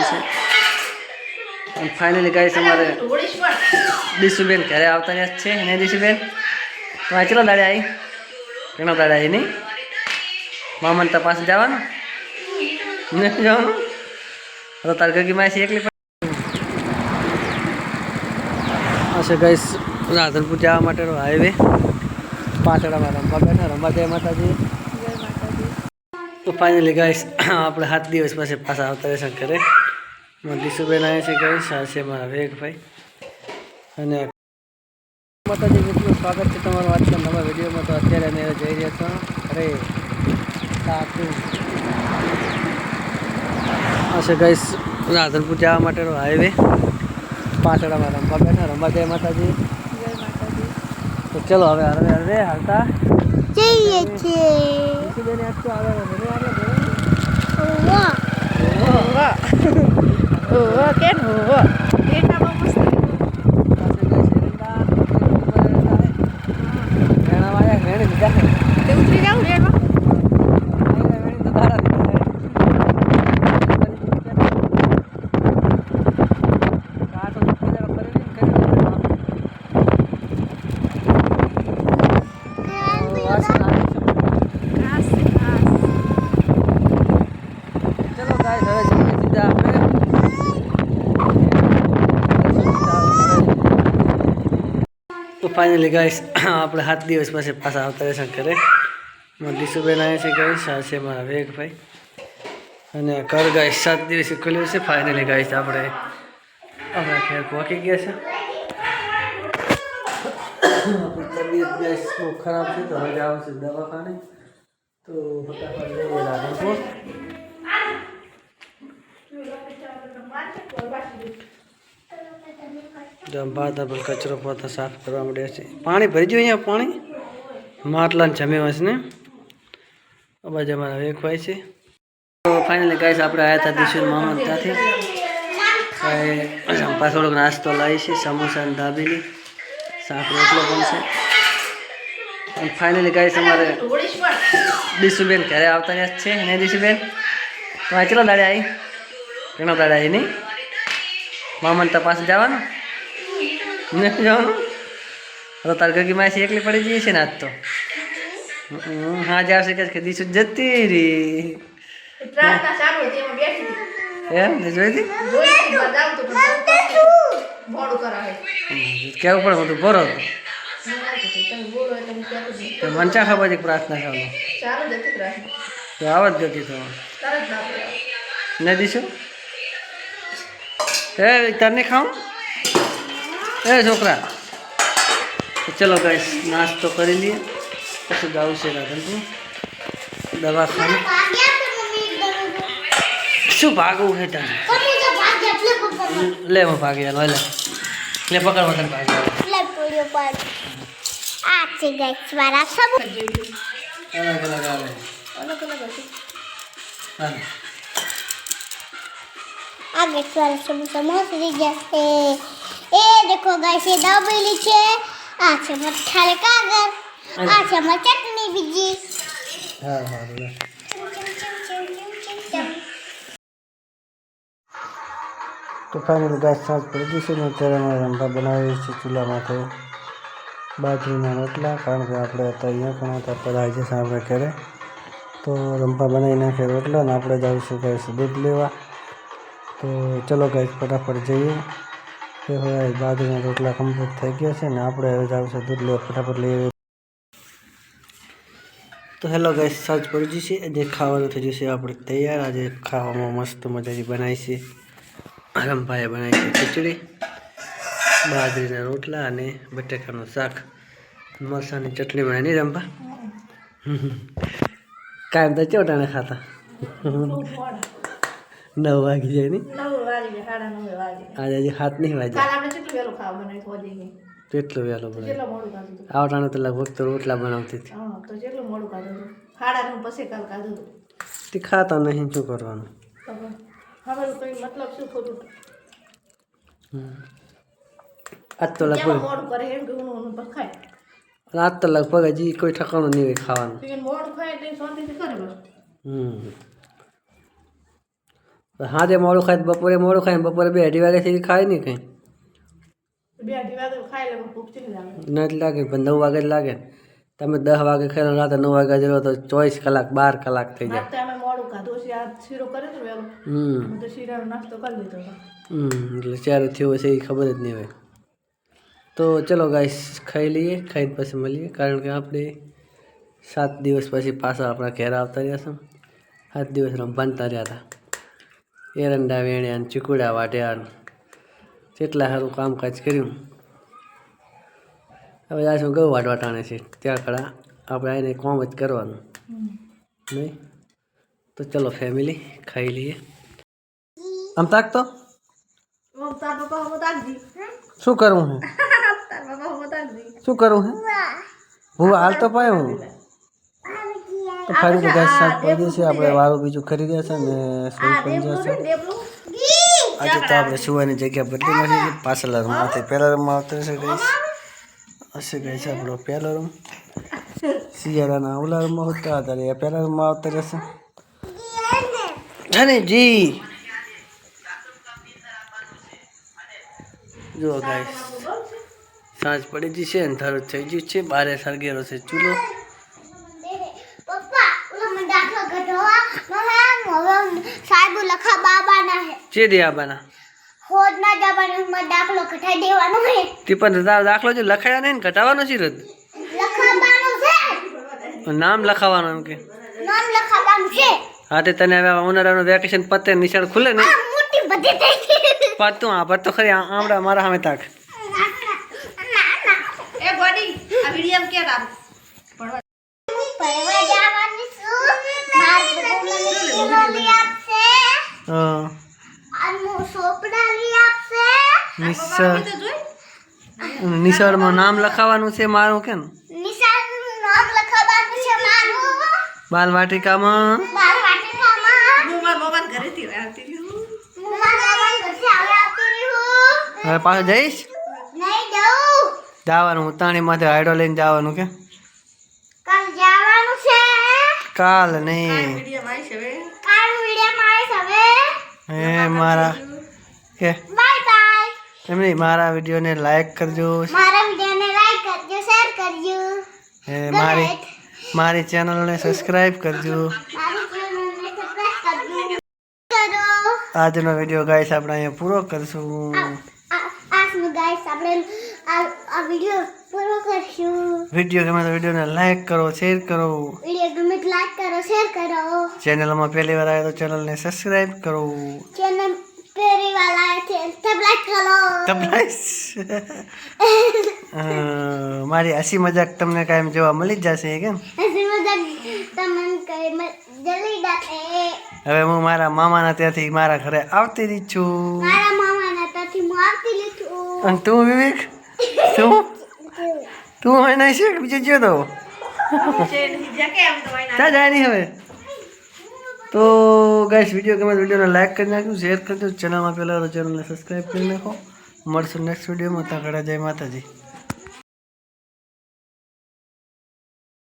બનશે અને finally guys અમારે દીશુબેન ઘરે આવતા રહ્યા છે. ને દીશુબેન? આ ચલો દાડે આવી? ઘણા દાડે આવી નહીં? મામન તપાસ જવાનું? નથી જવાનું? તો તાર ગગી માસી એકલી હશે ગાઈસ રાધનપુર જવા માટેનો હાઈવે પાટડામાં રમવા બેઠા રમવા જય માતાજી. તો ફાઇનલી ગાઈસ આપણે સાત દિવસ પછી પાછા આવતા રહેશે ઘરે. મારા દીશુબેન આવે છે કઈ આ છે મારા વેગભાઈ. અને માતાજી મિત્રો સ્વાગત છે તમારું આજના નવા વિડીયોમાં. તો અત્યારે અમે જઈ રહ્યા છો અરે કાકું આ છે ગઈ રાધનપુર જવા માટેનો હાઈવે પાટડામાં રમવા બેઠા રમવા જય માતાજી. તો ચલો હવે હરવે હરવે હાલતા. જઈએ છીએ. દીશુબેન આજ તો આવે મને આવે ઘરે. વાહ ઓહો ઓહો કેમ ઓહો એટલા બહુ મસ્ત તે ઉતરી જાવ રેડમાં ઘાસ છે ઘાસ ચલો ગાઈસ હવે જઈએ સીધા આપણે તો ફાઇનલી ગાઈશ આપણે સાત દિવસ પછી પાછા આવતા રહેશે ઘરે. દીશુબેન આવે છે ગાઈશ આ છે મારા વેગભાઈ. અને ઘર ગાઈશ સાત દિવસે ખુલ્યું છે. ફાઇનલી ગાઈશ આપણે આપણા ઘેર પહોંચી ગયા છે. તબિયત બહુ ખરાબ છે, તો હવે આવશે દવાખાને. તો ફટાફટ લઈએ રાધનપુર. જમવા પણ કચરો પોતા સાફ કરવા માંડ્યા છે. પાણી ભરી ગયું અહીંયા પાણી? માટલાને જમ્યો હશે ને? આ બાજુ અમારા વેગભાઈ છે. તો ફાઇનલી ગાઈસ આપણે આવ્યા હતા દિશુર મામા ત્યાંથી. પાછો નાસ્તો લાવી છે, સમોસા અને ધાબેલી સાફ રોટલો પણ છે અને ફાઇનલી ગાઈસ અમારે દિશુબેન ઘરે આવતા છે. ને દીશુબેન તમારે કેટલા દાડે આવી ઘણા દાડે આવી નહીં? મામન તપાસ જવાનું? નથી જવાનું? તો તાર ગગી માસી એકલી પડી જઈએ છે ને આજ તો. હા જ છે કે દીશું જતી રી હતી એમાં હતી. ને જોઈ હતી હતી પણ કેવું પડે બધું? ભરો હતો હું આવતી હતી. તમે બોલો એટલે હું કહેતો હતી. તો મને ચા ખબર છે પ્રાર્થના જ તો. આવા જ તો ને દીશુ? એ તને ખાઉં? એ છોકરા. તો ચલો ગાઈસ નાસ્તો કરી લઈએ. પછી જાવું છે રાધનપુર. દવાખાને શું ભાગવું છે તારે? કમુ તો ભાગ્યા એટલે લે હું ભાગી લે લે લે પકડ વગર ભાગી. એટલે પડ્યો પર. આ છે ગાઈસ વાળા સબ. અલગ અલગ આવે. અલગ અલગ હતી હાલે. આ ગાઈસ વાળા સમોસા મસ્ત થઈ ગયા છે એ દેખો ગાઈસ છે છે છે મઠાલે કાગળ આ છે મર ચટણી બીજી હા હા લે તો ફાઇનલ ગાય સાંજ પડી છે ને અત્યારે અમે રંભા બનાવીએ છીએ ચૂલામાંથી બાજરીના રોટલા કારણ કે આપણે હતા અહીંયા પણ હતા પધારી જશે આપણે ઘરે તો રંભા બનાવી નાખે રોટલા ને આપણે જઈશું ગાઈશ દૂધ લેવા તો ચલો ગાઈશ ફટાફટ જઈએ. તો હવે બાજરીના રોટલા કમ્પ્લીટ થઈ ગયા છે ને આપણે હવે છે દૂધ લેવા. ફટાફટ લઈએ તો હેલો ગાઈસ સાંજ પડી જશે જે ખાવાનું થઈ જશે આપણે તૈયાર. આજે ખાવામાં મસ્ત મજાની બનાવી છે. રંભાએ બનાવી છે ખીચડી, બાજરીના રોટલા અને બટેકાનું શાક. મરસાની ચટણી બનાવી નહીં રંભા કાયમ તો ચોટાને ખાતા? નવ વાગી જાય નહીં? નવ વાગે સાડા નવે વાગે. આજે હજી હાથ નહીં વાગે. કાલ આપણે કેટલું વહેલું ખાવા હોજે ગઈ કેટલું વહેલું પડે આવટાણે તો. લગભગ તો રોટલા બનાવતી હતી. તો કેટલું મોડું પછી કાલ ખાધું તે. ખાતા નહીં શું કરવાનું? હવે કઈ મતલબ શું ખોટું? આજ તો લગભગ મોડું કરે એમ કે ઊનું ઊનું રાત તો લગભગ હજી કોઈ ઠકાણું નહીં હોય ખાવાનું. મોડું ખાય એટલે શાંતિથી કરે બસ. હમ. સાંજે મોડું ખાય બપોરે મોડું ખાય બપોરે બે અઢી વાગ્યા સુધી ખાય નહીં કંઈ. નથી લાગે પણ નવ વાગે જ લાગે. તમે દસ વાગે ખાઈ રાતે નવ વાગે જરો તો ચોવીસ કલાક બાર કલાક થઈ જાય. હમ. હતો. એટલે ક્યારે થયો હશે એ ખબર જ નહીં હોય. તો ચલો ગાઈસ ખાઈ લઈએ ખાઈને પછી મળીએ કારણ કે આપણે સાત દિવસ પછી પાછા આપણા ઘેર આવતા રહ્યા છે સાત દિવસ રમવાનતા રહ્યા હતા. એરંડા વેણ્યા ચીકુડા વાટ્યા જેટલા કેટલા સારું કામકાજ કર્યું. હવે આ શું ગૌ વાઢવા ટાણે છે? ત્યાં ખડા આપણે આવીને કોમ જ કરવાનું. નહીં? તો ચલો ફેમિલી ખાઈ લઈએ. આમ હું તાકજી. શું કરવું હું? શું કરવું હે? હું હાલ તો પાયો હું. ફરી તો ગાય શાક પડી છે આપણે વાળું બીજું ખરીદ્યા છે ને સોઈ પણ જશે. છે આજે તો આપણે સુવાની જગ્યા બદલી નાખી છે પાછલા રૂમમાંથી પહેલા રૂમમાં આવતો છે ગઈશ હશે ગઈ છે આપણો પહેલો રૂમ શિયાળાના ઓલા રૂમમાં હોતા હતા એ પહેલા રૂમમાં આવતા રહેશે. જાને જી ગાઈસ સાંજ પડી ગઈ છે અંધારું થઈ ગયું છે બારે સળગેલો છે ચૂલો પપ્પા ઓલા મને દાખલો ઘટવા હવે સાહેબ લખા બાબા ના હે જે દે આબાના હોદ જવાનું દાખલો ઘટાઈ દેવાનો હે તે પણ તારો દાખલો જે લખાયો નહીં ને ઘટાવાનો છે રદ. લખાવાનું છે. નામ લખાવવાનું એમ કે. નામ લખાવાનું છે. હા તે તને હવે ઉનાળાનું વેકેશન પતે નિશાળ ખુલે ને. મોટી બધી થઈ ગઈ. પાછ તું આ પર તો ખરી આમડા મારા સામે તાક. એ ગોડી આ વીડિયો કે તારું? પડવા પરવા જવાની છું. માર મને આપશે હા. સોપડા લઈ આપશે નામ લખાવાનું છે મારું કેમ? નામ છે મારું? બાલ વાટિકામાં બાર વાટિકામાં હું મારા મોબાઈલ ઘરેથી આવતી રહ્યું હું મારા મોબાઈલ ઘરથી આવે આપતી હવે પાછો જઈશ? નહીં જવું જવાનું ઉતાણી માથે હાઈડો લઈને જવાનું કે? કાલ જવાનું છે. કાલ નહીં. વીડિયો હવે. કાલ હવે. હે મારા કે બાય બાય. નહીં મારા વિડીયોને લાઈક કરજો. મારા વિડીયોને લાઈક કરજો શેર કરજો. એ મારી મારી ચેનલને સબસ્ક્રાઇબ કરજો. આજનો વીડિયો ગાઈસ આપણે અહીંયા પૂરો કરશું. આજનું ગાઈસ આપણે આ આ વીડિયો પૂરો કરશું. વીડિયો ગમે તો વિડીયોને લાઈક કરો શેર કરો. વીડિયો ગમે તો લાઈક કરો શેર કરો. ચેનલમાં પહેલી વાર આવે તો ચેનલને સબસ્ક્રાઈબ કરો. ચેનલ છે સબ લાઈક મારી હસી મજાક તમને કાયમ જોવા મળી જ જશે કેમ? હસી મજાક તમને કઈ જલ્દી દાતે હવે હું મારા મામાના ત્યાંથી મારા ઘરે આવતી રહી છું. મારા મામાના ત્યાંથી હું આવતી લીધું અને તું વિવેક? તું? તું હોય નહીં છે બીજું જો તો? છે નહીં જ્યાં કે એમ તો વાય ના? ત્યાં જાય નહીં હવે. તો ગાઈસ વીડિયો ગમે વિડીયોને લાઈક કરી નાખજો શેર કરજો ચેનલમાં પહેલાં ચેનલને સબસ્ક્રાઈબ કરી નાખો. મળશું નેક્સ્ટ વિડીયોમાં ત્યાં જય માતાજી.